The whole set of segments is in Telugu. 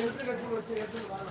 எடுத்து கட்டி வச்சு எடுத்து வாங்க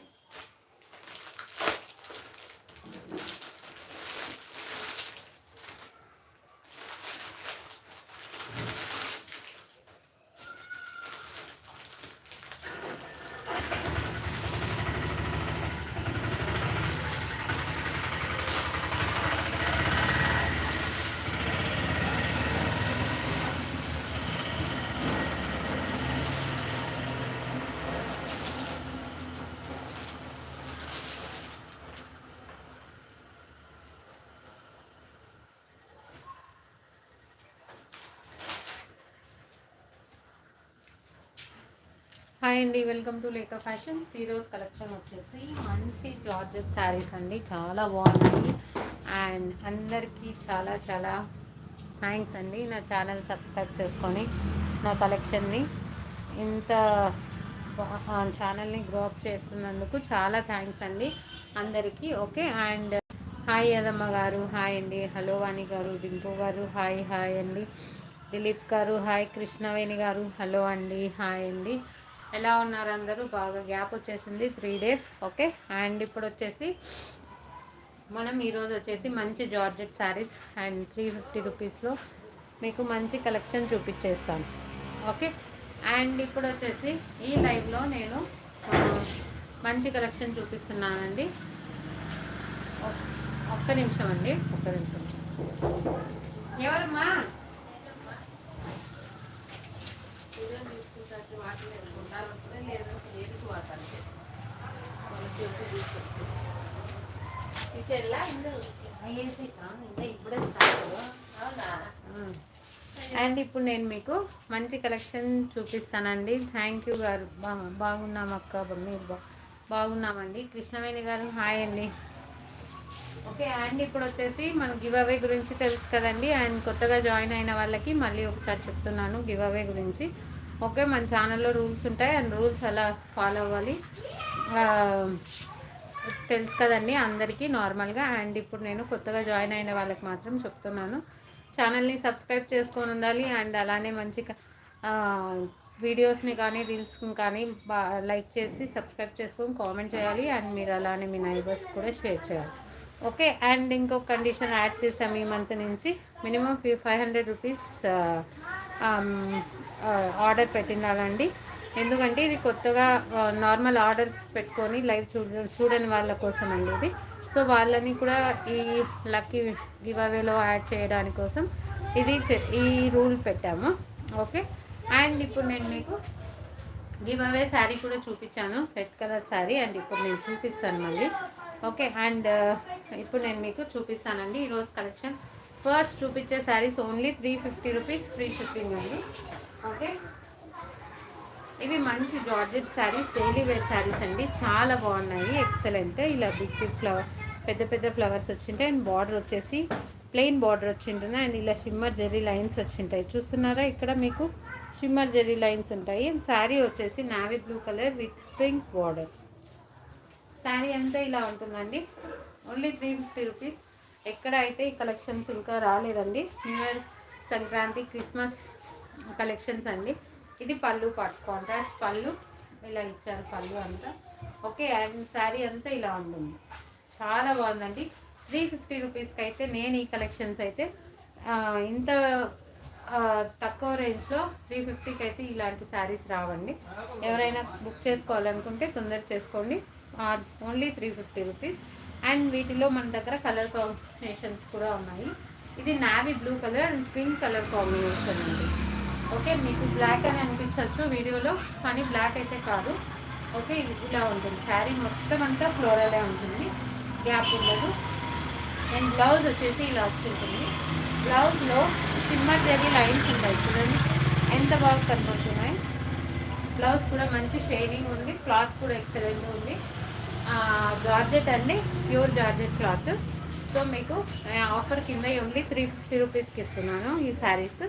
హాయ్ అండి వెల్కమ్ టు లేక ఫ్యాషన్స్ ఈరోజు కలెక్షన్ వచ్చేసి మంచి జార్జెట్ శారీస్ అండి. చాలా బాగున్నాయి. అండ్ అందరికీ చాలా చాలా థ్యాంక్స్ అండి నా ఛానల్ సబ్స్క్రైబ్ చేసుకొని నా కలెక్షన్ని ఇంత ఛానల్ని గ్రో అప్ చేస్తున్నందుకు చాలా థ్యాంక్స్ అండి అందరికీ. ఓకే అండ్ హాయ్ యదమ్మ గారు హాయ్ అండి. హలో వాణి గారు డింకు గారు హాయ్ హాయ్ అండి. దిలీప్ గారు హాయ్ కృష్ణవేణి గారు హలో అండి హాయ్ అండి. ఎలా ఉన్నారు అందరూ? బాగా గ్యాప్ వచ్చేసింది త్రీ డేస్ ఓకే అండ్ ఇప్పుడు వచ్చేసి మనం ఈరోజు వచ్చేసి మంచి georgette saris and three fifty రూపీస్లో మీకు మంచి కలెక్షన్ చూపించేస్తాను ఓకే అండ్ ఇప్పుడు వచ్చేసి ఈ లైవ్లో నేను మంచి కలెక్షన్ చూపిస్తున్నానండి. ఒక్క నిమిషం అండి ఒక్క నిమిషం. ఎవరమ్మా? వాటిని ఏడుకు తీసేలా ఇప్పుడే అవునా? అండ్ ఇప్పుడు నేను మీకు మంచి కలెక్షన్ చూపిస్తానండి. థ్యాంక్ యూ గారు. బా- బాగున్నాం అక్క మీరు బా బాగున్నామండి. కృష్ణవేణి గారు హాయ్ అండి. ఓకే అండ్ ఇప్పుడు వచ్చేసి మన గివ్ అవే గురించి తెలుసు కదండి. అండ్ కొత్తగా జాయిన్ అయిన వాళ్ళకి మళ్ళీ ఒకసారి చెప్తున్నాను గివ్ అవే గురించి. ఓకే మన ఛానల్లో రూల్స్ ఉంటాయి. అండ్ రూల్స్ అలా ఫాలో అవ్వాలి? తెలుసు కదండి అందరికీ నార్మల్గా అండ్ ఇప్పుడు నేను కొత్తగా జాయిన్ అయిన వాళ్ళకి మాత్రం చెప్తున్నాను. ఛానల్ని సబ్స్క్రైబ్ చేసుకొని ఉండాలి. అండ్ అలానే మంచి వీడియోస్ని కానీ రీల్స్ని కానీ లైక్ చేసి సబ్స్క్రైబ్ చేసుకొని కామెంట్ చేయాలి. అండ్ మీరు అలానే మీ నైబర్స్ కూడా షేర్ చేయాలి. ఓకే అండ్ ఇంకొక కండిషన్ యాడ్ చేసాము ఈ మంత్ నుంచి. Minimum five hundred rupees order పెట్టిండాలండి. ఎందుకంటే ఇది కొత్తగా నార్మల్ ఆర్డర్స్ పెట్టుకొని లైవ్ చూడ చూడని వాళ్ళ కోసం అండి ఇది. సో వాళ్ళని కూడా ఈ లక్కీ గివ్ అవేలో యాడ్ చేయడానికి కోసం ఇది ఈ రూల్ పెట్టాము. ఓకే? అండ్ ఇప్పుడు నేను మీకు గివ్ అవే శారీ కూడా చూపించాను. రెడ్ కలర్ శారీ అండ్ ఇప్పుడు నేను చూపిస్తాను మళ్ళీ. ఓకే? అండ్ ఇప్పుడు నేను మీకు చూపిస్తానండి. ఈరోజు కలెక్షన్. ఫస్ట్ చూపించే saris only three fifty rupees free shipping అండి. ఓకే? ఇవి మంచి georgette saris daily wear saris అండి. చాలా బాగున్నాయి. ఎక్సలెంట్ ఇలా బిగ్ బిగ్ ఫ్లవర్ పెద్ద పెద్ద ఫ్లవర్స్ వచ్చింటాయి. అండ్ బార్డర్ వచ్చేసి ప్లెయిన్ బార్డర్ వచ్చింటుంది. అండ్ ఇలా షిమ్మర్ జెర్రీ లైన్స్ వచ్చింటాయి. చూస్తున్నారా? ఇక్కడ మీకు షిమ్మర్ జెర్రీ లైన్స్ ఉంటాయి. అండ్ శారీ వచ్చేసి navy blue colour with pink border sari అంతా ఇలా ఉంటుందండి. ఓన్లీ త్రీ ఫిఫ్టీ రూపీస్ ఎక్కడ అయితే ఈ కలెక్షన్స్ ఇంకా రాలేదండి. New year Sankranti Christmas collections అండి. ఇది పళ్ళు పాటు కాంట్రాస్ట్ పళ్ళు. ఇలా ఇచ్చారు పళ్ళు అంతా. ఓకే అండ్ శారీ అంతా ఇలా ఉంటుంది. చాలా బాగుందండి. త్రీ ఫిఫ్టీ రూపీస్కి అయితే నేను ఈ కలెక్షన్స్ అయితే ఇంత తక్కువ రేంజ్లో త్రీ ఫిఫ్టీకి అయితే ఇలాంటి శారీస్ రావండి. ఎవరైనా బుక్ చేసుకోవాలనుకుంటే తొందర చేసుకోండి. Only three fifty rupees. And వీటిలో మన దగ్గర కలర్ కాంబినేషన్స్ కూడా ఉన్నాయి. ఇది navy blue colour and pink colour combination అండి. ఓకే మీకు బ్లాక్ అని అనిపించవచ్చు వీడియోలో కానీ బ్లాక్ అయితే కాదు. ఓకే ఇలా ఉంటుంది. శారీ మొత్తం అంతా ఫ్లోరలే ఉంటుంది. గ్యాప్ ఉండదు. అండ్ బ్లౌజ్ వచ్చేసి ఇలా వచ్చింటుంది బ్లౌజ్లో సిమ్మర్ జరీ లైన్స్ ఉంటాయి చూడండి. ఎంత బాగా కనబడుతున్నాయి బ్లౌజ్ కూడా మంచి షైనింగ్ ఉంది. క్లాత్ కూడా ఎక్సలెంట్ ఉంది. జార్జెట్ అండి. Pure georgette cloth. సో మీకు ఆఫర్ కింద ఓన్లీ త్రీ ఫిఫ్టీ రూపీస్కి ఇస్తున్నాను ఈ శారీస్.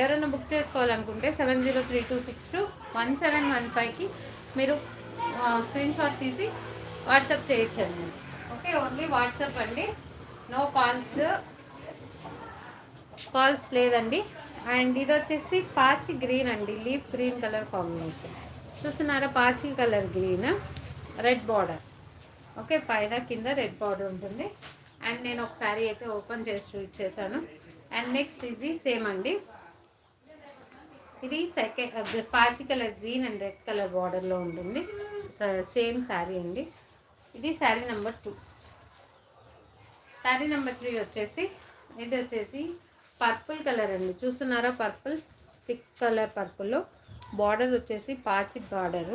ఎవరైనా బుక్ చేసుకోవాలనుకుంటే seven zero three two six two one seven one ఫైవ్కి మీరు స్క్రీన్ షాట్ తీసి వాట్సాప్ చేయొచ్చండి. ఓకే ఓన్లీ వాట్సాప్ అండి. నో కాల్స్ కాల్స్ లేదండి. అండ్ ఇది వచ్చేసి పాచి గ్రీన్ అండి. లీఫ్ గ్రీన్ కలర్ కాంబినేషన్ చూస్తున్నారా పాచి colour green red border okay పైన కింద రెడ్ బార్డర్ ఉంటుంది. అండ్ నేను ఒకసారి అయితే ఓపెన్ చేసి చూసేసాను అండ్ నెక్స్ట్ ఇది సేమ్ అండి. ఇది సెకండ్ పాచి colour green and red colour బార్డర్లో ఉంటుంది. సేమ్ శారీ అండి. ఇది sari number two sari number three వచ్చేసి ఇది వచ్చేసి పర్పుల్ కలర్ అండి. చూస్తున్నారా పర్పుల్ థిక్ కలర్ పర్పుల్లో బార్డర్ వచ్చేసి పాచి బార్డర్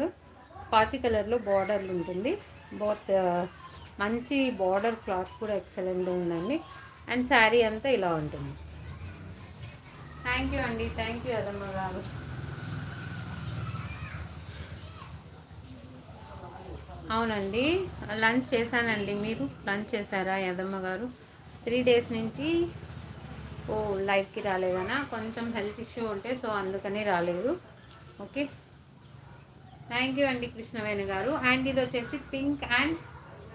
పాచి కలర్లో బార్డర్ ఉంటుంది. బోత్ uh, మంచి బార్డర్ క్లాత్ కూడా ఎక్సలెంట్ ఉందండి. అండ్ శారీ అంతా ఇలా ఉంటుంది. థ్యాంక్ యూ అండి. Thank you Adamma garu. అవునండి. లంచ్ చేశానండి మీరు? లంచ్ చేశారా యదమ్మ గారు? త్రీ డేస్ నుంచి ఓ లైఫ్కి రాలేదనా? కొంచెం హెల్త్ ఇష్యూ ఉంటే సో అందుకని రాలేదు. ఓకే. థ్యాంక్ యూ అండి కృష్ణవేణి గారు. అండ్ ఇది వచ్చేసి pink and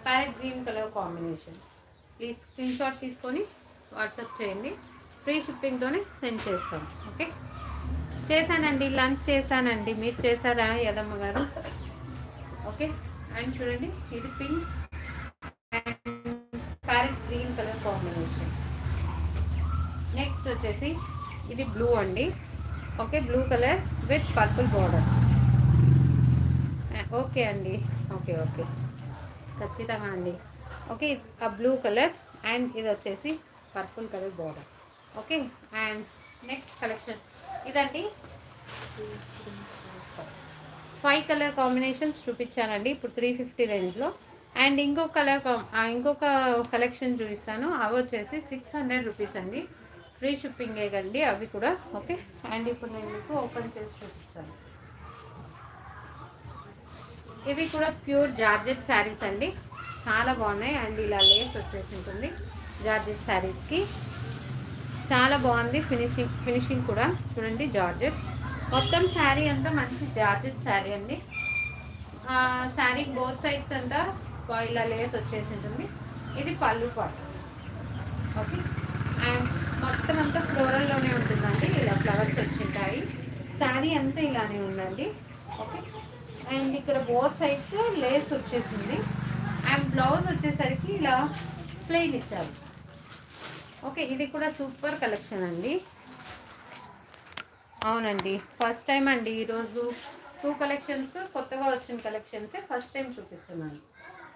parrot green colour combination. Please screenshot తీసుకొని వాట్సాప్ చేయండి. ఫ్రీ షిప్పింగ్తోనే సెండ్ చేస్తాం. ఓకే? చేశానండి లంచ్ చేశానండి. మీరు చేశారా యదమ్మ గారు? ఓకే? అండ్ చూడండి ఇది pink and parrot green colour combination. Next వచ్చేసి ఇది బ్లూ అండి. Okay? Blue colour with purple border. Okay అండి. Okay okay. ఖచ్చితంగా అండి. ఓకే? ఆ బ్లూ కలర్ అండ్ ఇది వచ్చేసి purple colour border. Okay and next collection. ఇదండి. ఫైవ్ కలర్ కాంబినేషన్స్ చూపించానండి ఇప్పుడు త్రీ ఫిఫ్టీ రేంజ్లో అండ్ ఇంకొక కలర్ ఇంకొక కలెక్షన్ చూపిస్తాను అవి వచ్చేసి సిక్స్ హండ్రెడ్ రూపీస్ అండి. ఫ్రీ షిప్పింగే కండి అవి కూడా ఓకే. అండ్ ఇప్పుడు నేను మీకు ఓపెన్ చేసి చూపిస్తాను. ఇవి కూడా ప్యూర్ జార్జెట్ శారీస్ అండి. చాలా బాగున్నాయి అండ్ ఇలా లేస్ వచ్చేసి ఉంటుంది జార్జెట్ శారీస్కి. చాలా బాగుంది ఫినిషింగ్ ఫినిషింగ్ కూడా. చూడండి జార్జెట్. మొత్తం శారీ అంతా మంచి జార్జెట్ శారీ అండి. శారీ బోత్ సైడ్స్ అంతా ఇలా లేస్ వచ్చేసి ఉంటుంది ఇది పళ్ళు పాటు. ఓకే? అండ్ మొత్తం అంతా ఫ్లోరల్లోనే ఉంటుందండి. ఇలా ఫ్లవర్స్ వచ్చింటాయి. శారీ అంతా ఇలానే ఉందండి. ఓకే? అండ్ ఇక్కడ బోత్ సైడ్స్ లేస్ వచ్చేసింది. అండ్ బ్లౌజ్ వచ్చేసరికి ఇలా ప్లెయిన్ ఇచ్చారు. ఓకే ఇది కూడా సూపర్ కలెక్షన్ అండి. అవునండి ఫస్ట్ టైం అండి ఈరోజు టూ కలెక్షన్స్ కొత్తగా వచ్చిన కలెక్షన్స్ ఫస్ట్ టైం చూపిస్తున్నాను.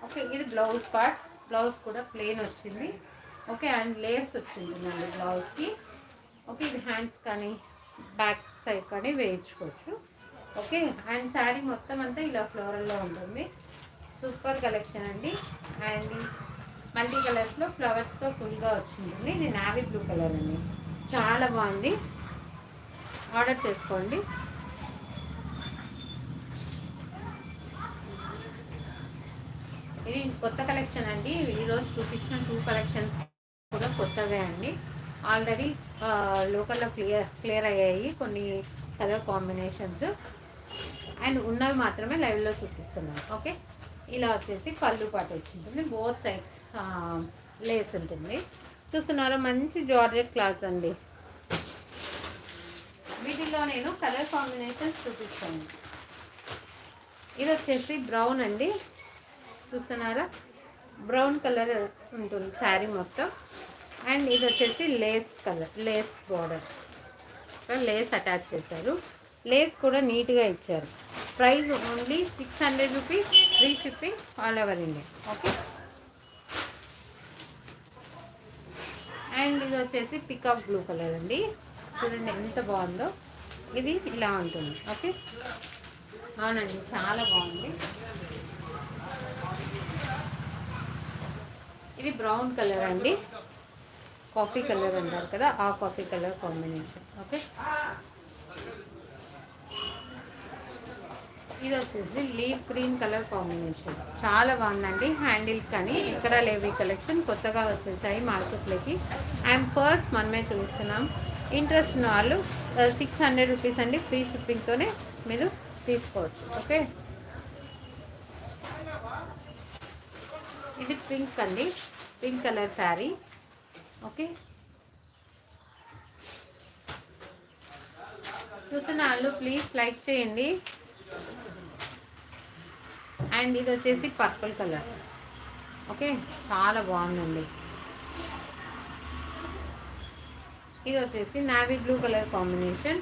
ఓకే ఇది బ్లౌజ్ పార్ట్ బ్లౌజ్ కూడా ప్లెయిన్ వచ్చింది. ఓకే అండ్ లేస్ వచ్చిందండి బ్లౌజ్కి. ఓకే ఇది హ్యాండ్స్ కానీ బ్యాక్ సైడ్ కానీ వేయించుకోవచ్చు. ఓకే అండ్ శారీ మొత్తం అంతా ఇలా ఫ్లోరల్లో ఉంటుంది. సూపర్ కలెక్షన్ అండి. అండ్ మల్టీ కలర్స్లో ఫ్లవర్స్తో ఫుల్గా వచ్చింది ఇది నావీ బ్లూ కలర్ అండి. చాలా బాగుంది. ఆర్డర్ చేసుకోండి. ఇది కొత్త కలెక్షన్ అండి. ఈరోజు చూపించిన టూ కలెక్షన్స్ కూడా కొత్తవే అండి. ఆల్రెడీ లోకల్లో క్లియర్ క్లియర్ అయ్యాయి కొన్ని కలర్ కాంబినేషన్స్. అండ్ ఉన్నవి మాత్రమే లైవ్లో చూపిస్తున్నాను. ఓకే? ఇలా వచ్చేసి పళ్ళు పాటు వచ్చింటుంది. బోత్ సైడ్స్ లేస్ ఉంటుంది. చూస్తున్నారా మంచి జార్జెట్ క్లాత్ అండి. వీటిలో నేను కలర్ కాంబినేషన్స్ చూపిస్తాను. ఇది వచ్చేసి బ్రౌన్ అండి. చూస్తున్నారా? బ్రౌన్ కలర్ ఉంటుంది శారీ మొత్తం. అండ్ ఇది వచ్చేసి lace colour lace border lace attach చేశారు. లేస్ కూడా నీట్గా ఇచ్చారు. Price only six hundred rupees free shipping all over India. Okay? And ఇది వచ్చేసి పికాక్ బ్లూ కలర్ అండి. చూడండి ఎంత బాగుందో. ఇది ఇలా ఉంటుంది. ఓకే? అవునండి చాలా బాగుంది. ఇది బ్రౌన్ కలర్ అండి. కాఫీ కలర్ అంటారు కదా ఆ కాఫీ కలర్ కాంబినేషన్. ఓకే? ఇది వచ్చేసి లీవ్ గ్రీన్ కలర్ కాంబినేషన్. చాలా బాగుందండి. హ్యాండిల్ కానీ ఎక్కడ లేవు ఈ కలెక్షన్. కొత్తగా వచ్చేసాయి మార్కెట్లోకి. అండ్ ఫస్ట్ మనమే చూస్తున్నాం. ఇంట్రెస్ట్ ఉన్న వాళ్ళు సిక్స్ హండ్రెడ్ రూపీస్ అండి. ఫ్రీ షిప్పింగ్తోనే మీరు తీసుకోవచ్చు. ఓకే? ఇది పింక్ అండి. Pink colour sari. ఓకే? చూస్తున్న వాళ్ళు ప్లీజ్ లైక్ చేయండి. అండ్ ఇది వచ్చేసి పర్పుల్ కలర్. ఓకే? చాలా బాగుందండి. ఇది వచ్చేసి నావీ బ్లూ కలర్ కాంబినేషన్.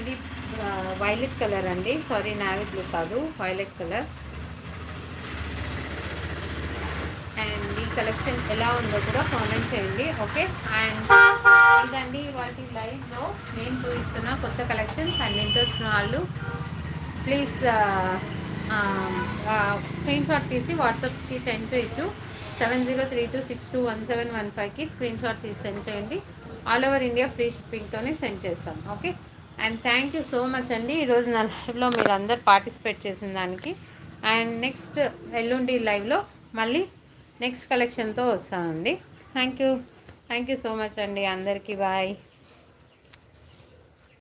ఇది వైలెట్ కలర్ అండి. సారీ నావీ బ్లూ కాదు వైలెట్ కలర్. అండ్ ఈ కలెక్షన్ ఎలా ఉందో కూడా కామెంట్ చేయండి ఓకే అండ్ ఇదండి వాటి లైవ్లో నేను చూపిస్తున్న కొత్త కలెక్షన్స్ అండ్ ఇంట్రెస్ట్ వాళ్ళు ప్లీజ్ స్క్రీన్ షాట్ తీసి వాట్సాప్కి సెండ్ చేయొచ్చు. Seven zero three two six two one seven one ఫైవ్కి స్క్రీన్ షాట్ తీసి సెండ్ చేయండి. ఆల్ ఓవర్ ఇండియా ఫ్రీ షిప్పింగ్తోనే సెండ్ చేస్తాం okay and thank you so much అండి. ఈరోజు నా లైవ్లో మీరు అందరు పార్టిసిపేట్ చేసిన దానికి. అండ్ నెక్స్ట్ ఎల్లుండి లైవ్లో మళ్ళీ నెక్స్ట్ కలెక్షన్తో వస్తామండి. Thank you thank you so much అండి. అందరికీ బాయ్.